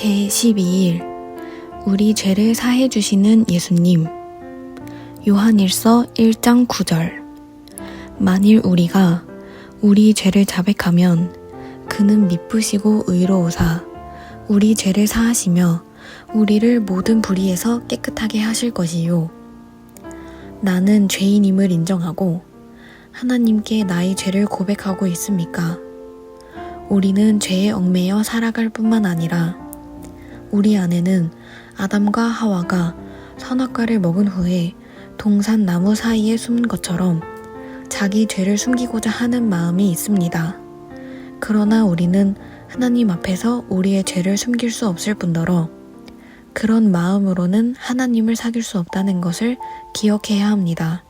제12일 우리 죄를 사해 주시는 예수님. 요한일서 1장 9절. 만일 우리가 우리 죄를 자백하면 그는 미쁘시고 의로우사 우리 죄를 사하시며 우리를 모든 불의에서 깨끗하게 하실 것이요. 나는 죄인임을 인정하고 하나님께 나의 죄를 고백하고 있습니까? 우리는 죄에 얽매여 살아갈 뿐만 아니라 우리 안에는 아담과 하와가 선악과를 먹은 후에 동산 나무 사이에 숨은 것처럼 자기 죄를 숨기고자 하는 마음이 있습니다. 그러나 우리는 하나님 앞에서 우리의 죄를 숨길 수 없을 뿐더러 그런 마음으로는 하나님을 사귈 수 없다는 것을 기억해야 합니다.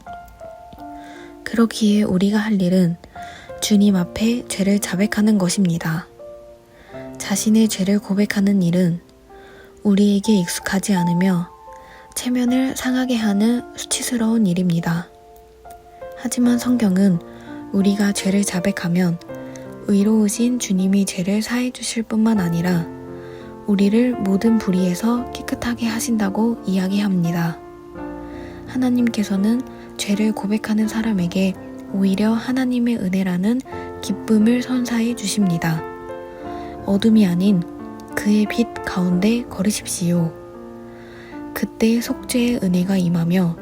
그렇기에 우리가 할 일은 주님 앞에 죄를 자백하는 것입니다. 자신의 죄를 고백하는 일은 우리에게 익숙하지 않으며 체면을 상하게 하는 수치스러운 일입니다. 하지만 성경은 우리가 죄를 자백하면 의로우신 주님이 죄를 사해 주실 뿐만 아니라 우리를 모든 불의에서 깨끗하게 하신다고 이야기합니다. 하나님께서는 죄를 고백하는 사람에게 오히려 하나님의 은혜라는 기쁨을 선사해 주십니다. 어둠이 아닌 그의 빛 가운데 걸으십시오. 그때 속죄의 은혜가 임하며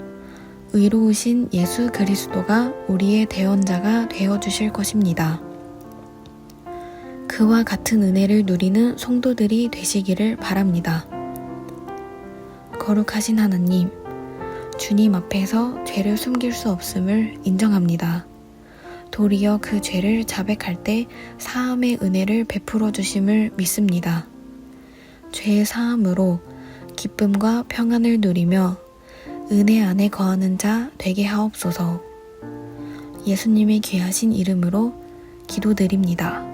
의로우신 예수 그리스도가 우리의 대원자가 되어 주실 것입니다. 그와 같은 은혜를 누리는 성도들이 되시기를 바랍니다. 거룩하신 하나님, 주님 앞에서 죄를 숨길 수 없음을 인정합니다. 도리어 그 죄를 자백할 때 사함의 은혜를 베풀어 주심을 믿습니다. 죄의 사함으로 기쁨과 평안을 누리며 은혜 안에 거하는 자 되게 하옵소서. 예수님의 귀하신 이름으로 기도드립니다.